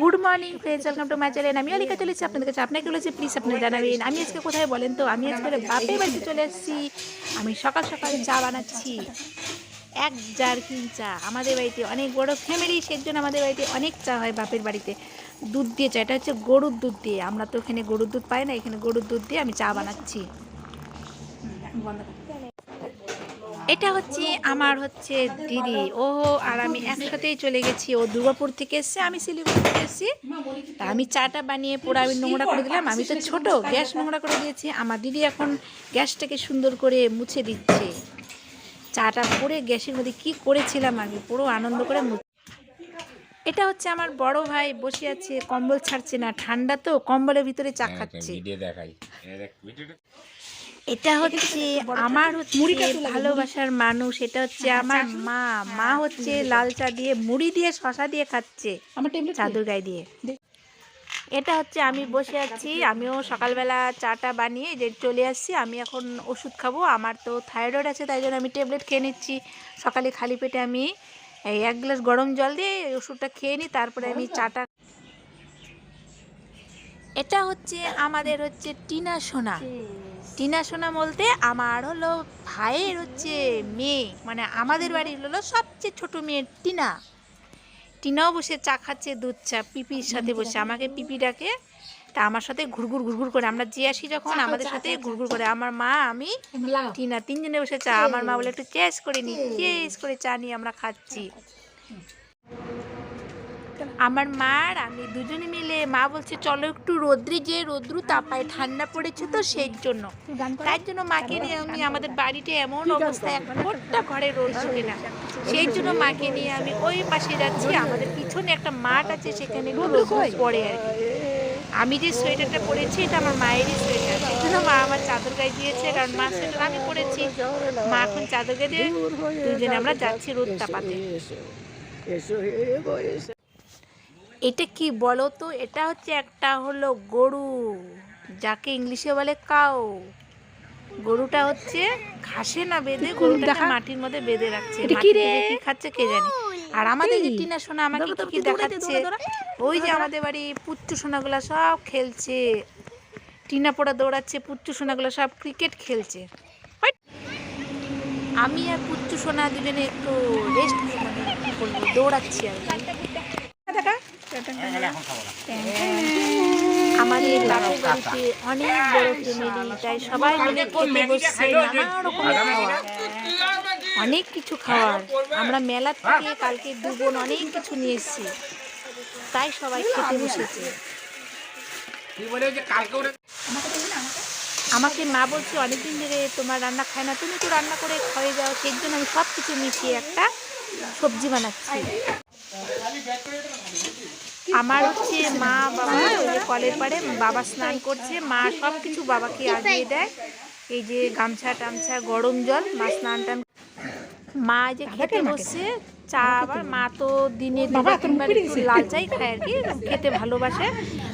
Good morning friends welcome to my channel আমি অলিকা চলেছি আপনাদের কাছে। আপনাকে বলেছি প্লিজ আপনি জানাবেন। আমি আজকে কোথায় বলেন তো? আমি আজকে বাপের বাড়িতে চলে এসেছি। আমি সকাল সকাল চা বানাচ্ছি। এক জারকিন চা। আমাদের বাড়িতে অনেক বড় ফ্যামিলি সেই জন্য আমাদের বাড়িতে অনেক চা হয় বাপের বাড়িতে। দুধ দিয়ে চা। এটা হচ্ছে গরুর দুধ দিয়ে। আমরা তো এখানে গরুর দুধ পাই না। এখানে গরুর দুধ দিয়ে আমি চা বানাচ্ছি। বন্ধ এটা হচ্ছে আমার হচ্ছে দিদি। ও আর আমি একসাথেই চলে গেছি। ও দুর্গাপুর থেকে এসছে আমি শিলিগুড়ি থেকে এসেছি। তা আমি চাটা বানিয়ে পুরো আমি নোংরা করে দিলাম। আমি তো ছোট গ্যাস নোংরা করে দিয়েছি। আমার দিদি এখন গ্যাসটাকে সুন্দর করে মুছে দিচ্ছে। চাটা পরে গ্যাসের মধ্যে কি করেছিলাম আমি পুরো আনন্দ করে এটা হচ্ছে আমার বড় ভাই বসে আছে কম্বল ছাড়ছে না। ঠান্ডা তো কম্বলের ভিতরে চা খাচ্ছে। দেখাই। দেখ ভিডিওটা এটা হচ্ছে আমার হচ্ছে ভালোবাসার মানুষ এটা হচ্ছে আমার মা। মা হচ্ছে লাল চা দিয়ে মুড়ি দিয়ে শশা দিয়ে খাচ্ছে চাদর গায়ে দিয়ে। এটা হচ্ছে আমি বসে আছি আমিও সকালবেলা চাটা বানিয়ে যে চলে আসছি আমি এখন ওষুধ খাব। আমার তো থাইরয়েড আছে তাই জন্য আমি ট্যাবলেট খেয়ে নিচ্ছি। সকালে খালি পেটে আমি এই এক গ্লাস গরম জল দিয়ে ওষুধটা খেয়ে নিই তারপরে আমি চাটা এটা হচ্ছে আমাদের হচ্ছে টিনা সোনা। টিনা সোনা বলতে আমার হলো ভাইয়ের হচ্ছে মেয়ে মানে আমাদের বাড়ির হলো সবচেয়ে ছোট মেয়ে টিনা। টিনাও বসে চা খাচ্ছে দুধ চা পিপির সাথে বসে আমাকে পিপি ডাকে তা আমার সাথে ঘুরঘুর ঘুরঘুর করে। আমরা যে আসি যখন আমাদের সাথে ঘুরঘুর করে। আমার মা আমি টিনা তিনজনে বসে চা আমার মা বলে একটু চেস করে নি চেস করে চা নিয়ে আমরা খাচ্ছি। আমার মা আর আমি দুজনে মিলে মা বলছে চলো একটু রোদ্রে যে রোদ্রু তাপায় ঠান্ডা পড়েছে তো সেই জন্য। তাই জন্য মাকে নিয়ে আমি আমাদের বাড়িতে এমন অবস্থা এক ফোটটা ঘরে রোদ শুকে না সেই জন্য মাকে নিয়ে আমি ওই পাশে যাচ্ছি। আমাদের পিছনে একটা মাঠ আছে সেখানে একটু পড়ে আর কি। আমি যে সোয়েটারটা পরেছি এটা আমার মায়েরই সোয়েটার। সেই জন্য মা আমার চাদর গায়ে দিয়েছে কারণ মা সোয়েটার আমি পরেছি। মা এখন চাদর গায়ে দিয়ে দুজনে আমরা যাচ্ছি রোদ তাপাতে। এটা কি বলো তো এটা হচ্ছে একটা হলো গরু যাকে ইংলিশে বলে কাউ। গরুটা হচ্ছে ঘাসে না বেঁধে গরুটাকে মাটির মধ্যে বেঁধে রাখছে। কি খাচ্ছে কে জানে? আর আমাদের যে টিনা সোনা আমাকে কি কি দেখাচ্ছে ওই যে আমাদের বাড়ি পুচ্চু সোনাগুলা সব খেলছে। টিনা পোড়া দৌড়াচ্ছে পুচ্চু সোনাগুলো সব ক্রিকেট খেলছে। আমি আর পুচ্চু সোনা দুজনে একটু রেস্ট কি বলব দৌড়াচ্ছি আর কি দেখা তাহলে এখন খাব না আমাদের বাড়িতে অনেক বড় ফ্যামিলি তাই সবাই মিলে খেতে বসছে নানা রকমের খাওয়া অনেক কিছু খাওয়ার। আমরা মেলা থেকে কালকে দু বোন অনেক কিছু নিয়ে এসেছি তাই সবাই খেতে বসেছে। আমাকে মা বলছে অনেকদিন ধরে তোমার রান্না খায় না তুমি তো রান্না করে খাওয়াই যাও সেই জন্য আমি সব কিছু মিশিয়ে একটা সবজি বানাচ্ছি। আমার হচ্ছে মা বাবা ওই যে কলের পাড়ে বাবা স্নান করছে। মা সব কিছু বাবাকে আগিয়ে দেয়। এই যে গামছা টামছা গরম জল মা স্নান টান মা যে খেতে বসছে চা আবার মা তো দিনে তিনবার একটু লাল চাই খায় আর কি খেতে ভালোবাসে।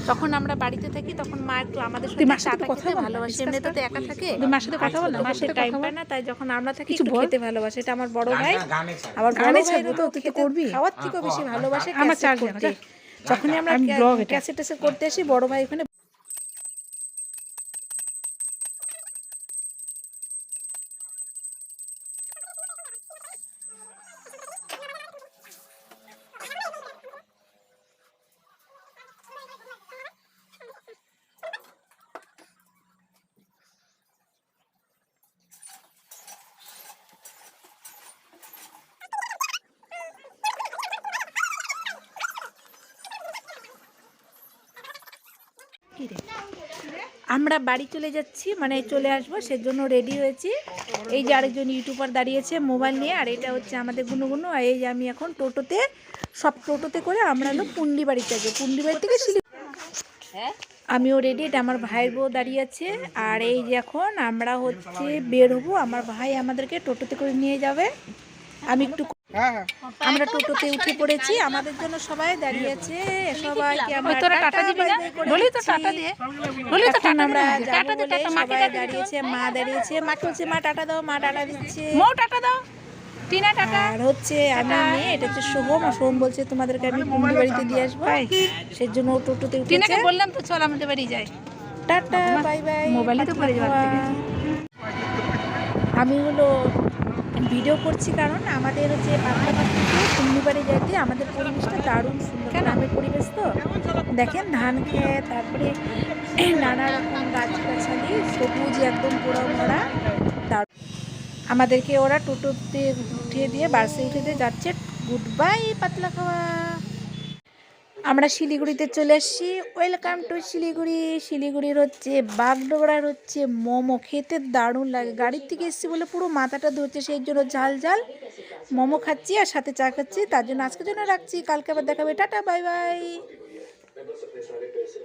তখন আমরা বাড়িতে থাকি তখন মা একটু আমাদের সাথে খেতে ভালোবাসে। এমনিতে তো একা থাকে। মার সাথে কথা বল না, মার সাথে টাইম পায় না তাই যখন আমরা থাকি কিছু একটু খেতে ভালোবাসে এটা আমার বড় ভাই। গান- গানে ছাড়। আবার গানে ছাড়বো তো, তুই করবি। খাওয়ার থেকেও বেশি ভালোবাসে আমার চার্জ করতে। নেই, যখনই আমরা আমি ব্লগ ক্যাসেট করতে আসি বড় ভাই ওখানে আমরা বাড়ি চলে যাচ্ছি মানে চলে আসব সেজন্য রেডি হয়েছি। এই যে আরেকজন ইউটিউবার দাঁড়িয়েছে মোবাইল নিয়ে আর এটা হচ্ছে আমাদের গুনুগুনু আর এই যে আমি এখন টোটোতে সব টোটোতে করে আমরা হলো পুন্ডি বাড়িতে যাব। পুন্ডি বাড়ি থেকে আমিও রেডি এটা আমার ভাইয়ের বউ দাঁড়িয়ে আছে আর এই যে এখন আমরা হচ্ছে বের হব আমার ভাই আমাদেরকে টোটোতে করে নিয়ে যাবে। আমি একটু আমরা টোটোতে উঠে পড়েছি আমাদের জন্য সবাই দাঁড়িয়ে আছে সবাইকে আমরা তোরা টাটা দিবি না? বলি তো। টাটা দিয়ে। বলি তো টাটা আমরা টাটা দে, বলে টাটা, মাকে দাঁড়িয়েছে মা দাঁড়িয়েছে মা বলছে মা টাটা দাও মা টাটা দিচ্ছে। মৌ টাটা দাও। টিনা টাটা। আর হচ্ছে আমার মেয়ে এটা হচ্ছে সোহম আর সোহম বলছে তোমাদেরকে আমি কুমড়ি বাড়িতে দিয়ে আসব। সেই জন্য টোটোতে উঠেছে। টিনাকে বললাম তো চল আমাদের বাড়ি যাই। টাটা বাই বাই মোবাইলে তো পড়ে যাওয়ার থেকে। আমি হলো ভিডিও করছি কারণ আমাদের হচ্ছে পাতলা থেকে কুমড়িবাড়ি যেতে আমাদের পরিবেশটা দারুণ সুন্দর। গ্রামের পরিবেশ তো। দেখেন ধান খেয়ে তারপরে নানা রকম গাছগাছালি সবুজ একদম পুরো ভরা। দারুণ। আমাদেরকে ওরা টোটোতে উঠিয়ে দিয়ে বাসে উঠে দিয়ে যাচ্ছে। গুড বাই পাতলা খাওয়া। আমরা শিলিগুড়িতে চলে আসছি ওয়েলকাম টু শিলিগুড়ি। শিলিগুড়ির হচ্ছে বাগডোগরার হচ্ছে মোমো। খেতে দারুণ লাগে। গাড়ির থেকে এসছি বলে পুরো মাথাটা ধরছে, সেই জন্য ঝাল ঝাল মোমো খাচ্ছি আর সাথে চা খাচ্ছি। তার জন্য আজকের জন্য রাখছি। কালকে আবার দেখাবে। Tata, bye bye.